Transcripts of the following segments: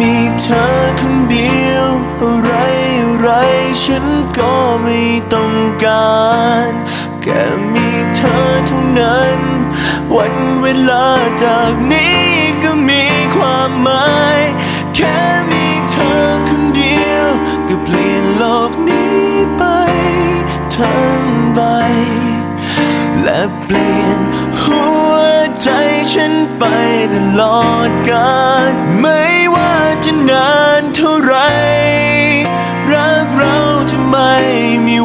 มีเธอคนเดียว อะไรอะไรฉันก็ไม่ต้องการ แค่มีเธอเท่านั้น วันเวลาจากนี้ก็มีความหมาย แค่มีเธอคนเดียว ก็เปลี่ยนโลกนี้ไปทั้งใบ และเปลี่ยนหัวใจฉันไปตลอดกาลไม่ว่า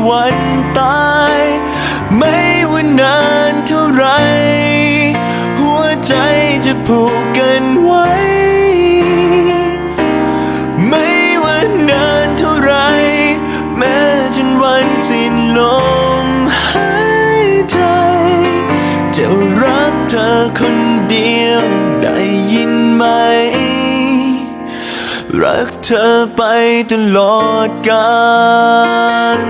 วันตาย ไม่ว่านานเท่าไร หัวใจจะผูกกันไว้ ไม่ว่านานเท่าไร แม้จนวันสิ้นลมหายใจ จะรักเธอคนเดียวได้ยินไหม รักเธอไปตลอดกาล